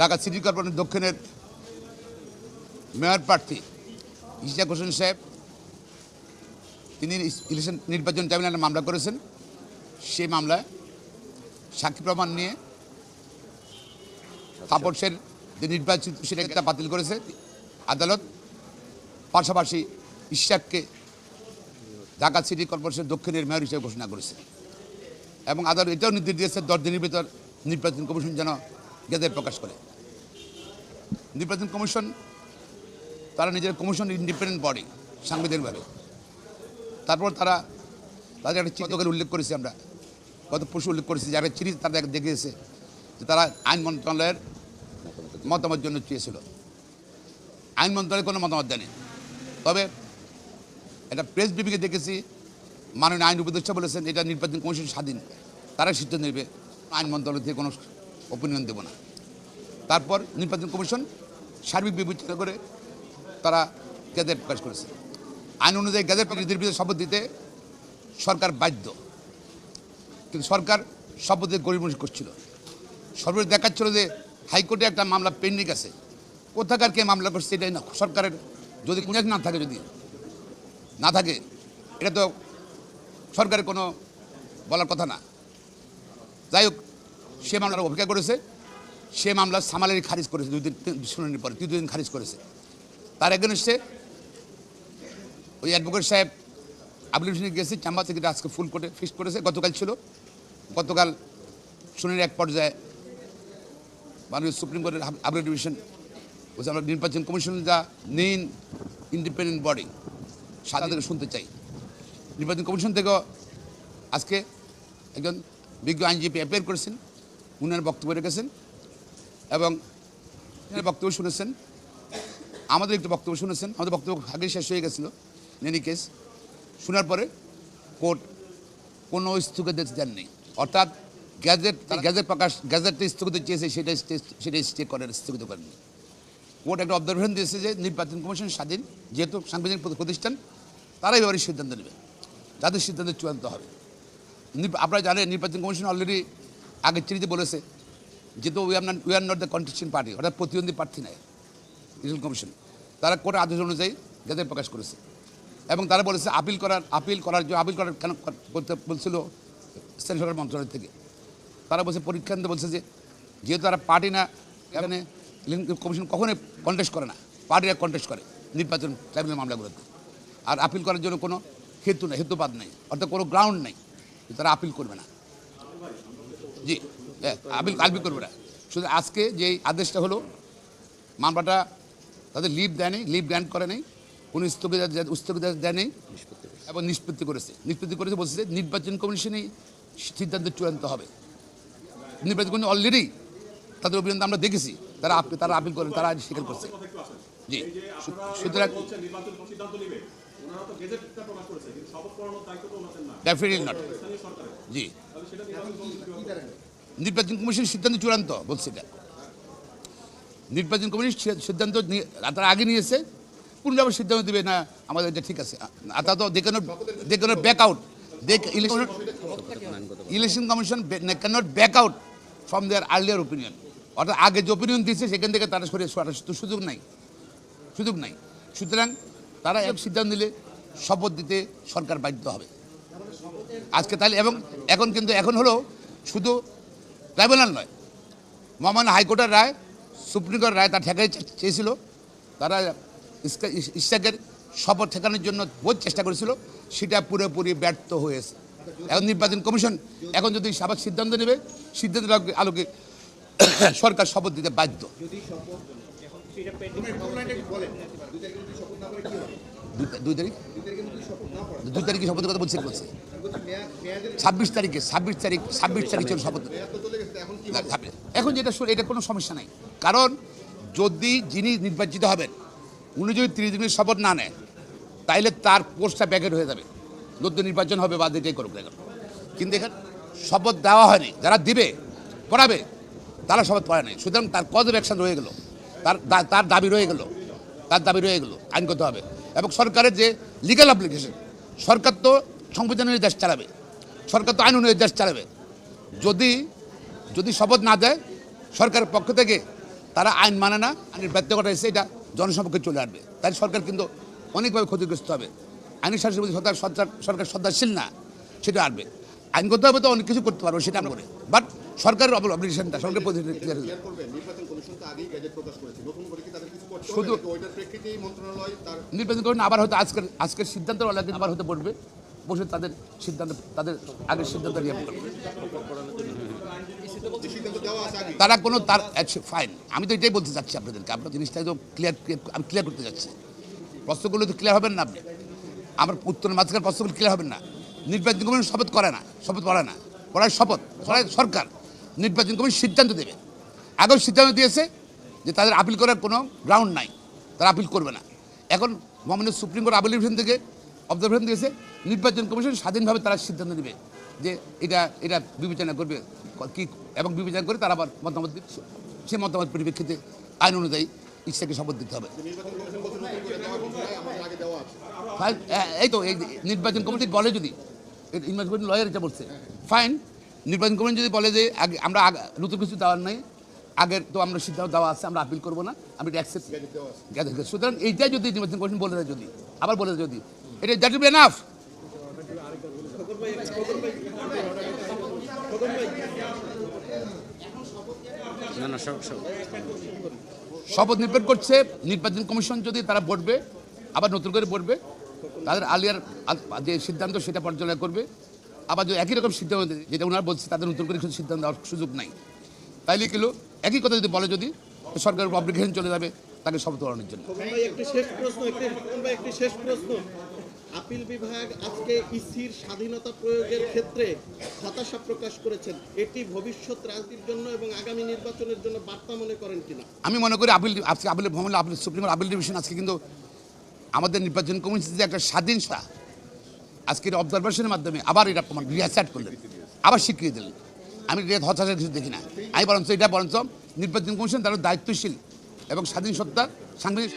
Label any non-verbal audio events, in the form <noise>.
Dhaka city corporation দক্ষিণের mayor প্রার্থী ইশাক হোসেন সাহেব। তিনি ইলেকশন নির্বাচন ট্রাইব্যুনালে মামলা করেছেন। সেই মামলায় সাক্ষী প্রমাণ নিয়ে তাপসের যে নির্বাচিত সেটা বাতিল করেছে। আদালত পাশাপাশি ইশাককে ঢাকা সিটি কর্পোরেশন দক্ষিণের মেয়র হিসেবে ঘোষণা করেছে। এবং আদালত এটাও নির্দেশ দিয়েছে দশ দিনের ভিতর নির্বাচন কমিশন যেন গেজেট প্রকাশ করে। নির্বাচন কমিশন তারা নিজের কমিশন ইন্ডিপেন্ডেন্ট বডি সাংবিধানিকভাবে তারপর তারা তাদের একটা চিত্রকাল উল্লেখ করেছি আমরা। গত পরশু উল্লেখ করেছি যারা চিঠি তারা দেখিয়েছে যে তারা আইন মন্ত্রণালয়ের মতামত জন্য চেয়েছিল। আইন মন্ত্রণালয় কোনো মতামত দেয়নি। তবে একটা প্রেস ব্রিফিংয়ে দেখেছি, মাননীয় আইন উপদেষ্টা বলেছেন, এটা নির্বাচন কমিশন স্বাধীন। তারা সিদ্ধান্ত নেবে, আইন মন্ত্রণালয় থেকে কোনো অপিনিয়ন দেবো না। তারপর নির্বাচন কমিশন সার্বিক বিবেচনা করে তারা গ্যাজেট প্রকাশ করেছে। আইন অনুযায়ী গ্যাজেট নির্বিধ শপথ দিতে সরকার বাধ্য। কিন্তু সরকার শপথ গরিব করছিল। সর্বোচ্চ দেখাচ্ছিল যে হাইকোর্টে একটা মামলা পেন্ডিং আছে। কোথাকার কে মামলা করছে এটাই না। সরকারের যদি কোনো না থাকে যদি না থাকে, এটা তো সরকারের কোনো বলার কথা না। যাই হোক, সে মামলার অপেক্ষা করেছে। সে মামলা সামালেরই খারিজ করেছে, দুই দিন শুনানির পরে তৃতীয় দিন খারিজ করেছে। তার একজন এগেনস্টে ওই অ্যাডভোকেট সাহেব আবুল হোসেন গেছে চাম্বার থেকে আজকে ফুল কোর্টে ফিক্সড করেছে, গতকাল ছিল। গতকাল শুনানির এক পর্যায়ে মাননীয় সুপ্রিম কোর্টের আবুল ডিভিশন বলছে, আমরা নির্বাচন কমিশন যা মেইন ইন্ডিপেন্ডেন্ট বডি সাদা থেকে শুনতে চাই। নির্বাচন কমিশন থেকেও আজকে একজন বিজ্ঞ আইনজীবী অ্যাপিয়ার করেছেন, উনার বক্তব্য রেখেছেন। এবং বক্তব্য শুনেছেন। আমাদের একটু বক্তব্য শুনেছেন। আমাদের বক্তব্য আগে শেষ হয়ে গেছিল। এনি কেস, শোনার পরে কোর্ট কোনো স্থগিত দেননি। অর্থাৎ গ্যাজেট গ্যাজেট প্রকাশ, গ্যাজেটটা স্থগিত চেয়েছে, সেটা স্টে- সেটা করেন স্থগিত করেনি। কোর্ট একটা অবজারভেশন দিয়েছে যে নির্বাচন কমিশন স্বাধীন, যেহেতু সাংবিধানিক প্রতিষ্ঠান, তারাই এবারে সিদ্ধান্ত নেবে তাদের সিদ্ধান্ত চূড়ান্ত হবে। নির- আপনারা জানেন, নির্বাচন কমিশন অলরেডি আগের চিঠিতে বলেছে যেহেতু we are not we are not the contestant party অর্থাৎ প্রতিদ্বন্দ্বী প্রার্থী নয় ইলেকশন কমিশন তারা কোর্টের আদেশ অনুযায়ী গেজেট প্রকাশ করেছে। এবং তারা বলেছে আপিল করার আপিল করার জন্য আপিল করার কেন কর- করতে বলছিল স্থানীয় সরকার মন্ত্রণালয় থেকে। তারা বলছে পরীক্ষা নিতে বলছে যে যেহেতু তারা পার্টি না, এখানে ইলেকশন কমিশন কখনোই কন্টেস্ট করে না। পার্টিরা কন্টেস্ট করে নির্বাচন ট্রাইব্যুনাল মামলাগুলোতে। আর আপিল করার জন্য কোনো হেতু নেই হেতুপাত নেই, অর্থাৎ কোনো গ্রাউন্ড নেই তারা আপিল করবে না। জি। আপিল আপিল করবে না। শুধু আজকে যে এই আদেশটা হলো মামলাটা তাদের লিভ দেয়নি লিভ গ্র্যান্ট করে নেই কোনো স্থগিত স্থগিত দেয়নি এবং নিষ্পত্তি করেছে। নিষ্পত্তি করেছে বলছে যে নির্বাচন কমিশনই সিদ্ধান্ত চূড়ান্ত হবে। নির্বাচন কমিশন অলরেডি তাদের অভিযান আমরা দেখেছি। তারা আপ- তারা আপিল করেন তারা আজ স্বীকার করছে। জি। সুতরাং ডেফিনেটলি নট জি। তাহলে সেটা নির্বাচন কমিশন কীভাবে করবে? নির্বাচন কমিশন সিদ্ধান্ত চূড়ান্ত, বলছি এটা। নির্বাচন কমিশন সিদ্ধান্ত তারা আগে নিয়েছে, পুনরায় আবার সিদ্ধান্ত দেবে, না, আমাদের এটা ঠিক আছে। তা তো they cannot they cannot back out election commission cannot back out from their earlier opinion অর্থাৎ আগে যে ওপিনিয়ন দিয়েছে, সেখান থেকে তারা সরে সরার তো সুযোগ নাই। সুযোগ নাই। সুতরাং তারা এক সিদ্ধান্ত নিলে শপথ দিতে সরকার বাধ্য হবে। আজকে তাহলে এবং এখন কিন্তু এখন হলো শুধু ট্রাইব্যুনাল নয়। মহামান্য হাইকোর্টের রায় সুপ্রিম কোর্টের রায় তার ঠেকাই চেয়েছিল। তারা ইসকা- ইস- ইশাকের শপথ ঠেকানোর জন্য বহুত চেষ্টা করেছিল। সেটা পুরোপুরি ব্যর্থ হয়েছে। এখন নির্বাচন কমিশন এখন যদি সাবাক সিদ্ধান্ত নেবে সিদ্ধান্তের আলোকে- <coughs> সরকার শপথ দিতে বাধ্য। দুই তারিখ? দুই তারিখে শপথের কথা বলছে ছাব্বিশ তারিখে, ছাব্বিশ তারিখ ছাব্বিশ তারিখ শপথ। এখন যেটা শুনে এটা কোনো সমস্যা নাই। কারণ যদি যিনি নির্বাচিত হবেন উনি যদি তিরিশ দিনের শপথ না নেন তাইলে তার পোস্টটা ব্যাকেট হয়ে যাবে। নতুন নির্বাচন হবে বা যেটাই করুক না কেন। কিন্তু এখানে শপথ দেওয়া হয়নি যারা দিবে করাবে তারা শপথ করে নাই। সুতরাং তার কজ অফ অ্যাকশন রয়ে গেল। তার তার দাবি রয়ে গেল। তার দাবি রয়ে গেল আইনগত হবে এবং সরকারের যে লিগাল অ্যাপ্লিকেশন সরকার তো সংবিধানের দেশ চালাবে। সরকার তো আইন অনুযায়ী দেশ চালাবে। যদি যদি শপথ না দেয় সরকারের পক্ষ থেকে তারা আইন মানে না আইনের ব্যত্যকতা এসে এটা জনসম্পর্কে চলে আসবে। তাই সরকার কিন্তু অনেকভাবে ক্ষতিগ্রস্ত হবে। আইনের প্রতি সরকার সরকার শ্রদ্ধাশীল না সেটা আসবে। আইনগতভাবে তো অনেক কিছু করতে পারব সেটা আমরা করে। বাট সরকারের অবলিগেশনটা সরকারের নির্বাচন কমিশন হবে? শুধু- নির্বাচন করবেন আবার হয়তো আজকের আজকের সিদ্ধান্ত আবার হতে পড়বে বসে তাদের সিদ্ধান্ত তাদের আগের সিদ্ধান্ত নিয়ে তারা কোনো তার ফাইন আমি তো এটাই বলতে চাচ্ছি আপনাদেরকে। আপনার জিনিসটা একদম ক্লিয়ার আমি ক্লিয়ার করতে চাচ্ছি। প্রশ্নগুলো তো ক্লিয়ার হবেন না আপনি। আমার উত্তর মাঝখানে প্রশ্নগুলো ক্লিয়ার হবেন না। নির্বাচন কমিশন শপথ করে না, শপথ করে না। করার শপথ সরকার। নির্বাচন কমিশন সিদ্ধান্ত দেবে। আগেও সিদ্ধান্ত দিয়েছে যে তাদের আপিল করার কোনো গ্রাউন্ড নাই। তারা আপিল করবে না। এখন মাননীয় সুপ্রিম কোর্ট আপিল ডিভিশন থেকে অবজারভেশন দিয়েছে, নির্বাচন কমিশন স্বাধীনভাবে তারা সিদ্ধান্ত নেবে যে এটা এটা বিবেচনা করবে। কি এবং বিবেচনা করে তারা আবার মতামত সে মতামত পরিপ্রেক্ষিতে আইন অনুযায়ী ইচ্ছাকে শপথ দিতে হবে। ফাইন এই তো এই নির্বাচন কমিটি বলে যদি নির্বাচন কমিটি লয়ার এটা বলছে ফাইন নির্বাচন কমিটি যদি বলে যে আগে আমরা নতুন কিছু দেওয়ার নাই আগের তো আমরা সিদ্ধান্ত দেওয়া আছে আমরা আপিল করব না আমি এটা অ্যাকসেপ্ট সুতরাং এইটাই যদি নির্বাচন কমিশন বলে দেয় যদি আবার বলে দেয় যদি এটা দ্যাট উইল বি এনাফ শপথ নির্ভর করছে নির্বাচন কমিশন যদি তারা বসবে আবার নতুন করে বসবে তাদের আলিয়ার যে সিদ্ধান্ত সেটা পর্যালোচনা করবে। আবার যদি একই রকম সিদ্ধান্ত যেটা ওনারা বলছে তাদের নতুন করে কিছু সিদ্ধান্ত দেওয়ার সুযোগ নাই। তাইলে কিলো একই কথা যদি বলে যদি সরকারের অব্লিগেশন চলে যাবে তাকে শপথ করানোর জন্য। একটি শেষ প্রশ্ন একটি খোকন ভাই একটি শেষ প্রশ্ন। আপিল বিভাগ আজকে ইসির স্বাধীনতা প্রয়োগের ক্ষেত্রে হতাশা প্রকাশ করেছেন। এটি ভবিষ্যৎ রাজনীতির জন্য এবং আগামী নির্বাচনের জন্য বার্তা মনে করেন কিনা? আমি মনে করি আপিল আজকে আপিল ভ্রমণ appeal supreme court appeal division আজকে কিন্তু আমাদের নির্বাচন কমিশন যে একটা স্বাধীন সা আজকের অবজারভেশনের মাধ্যমে আবার এটা প্রমাণ রিয়াসার্ট করলেন। আবার স্বীকৃতি দিলেন। আমি এটা হতাশার কিছু দেখি না। আমি বরঞ্চ এটা, বরঞ্চ নির্বাচন কমিশন তারা দায়িত্বশীল এবং স্বাধীন সত্তার সাংবিধানিক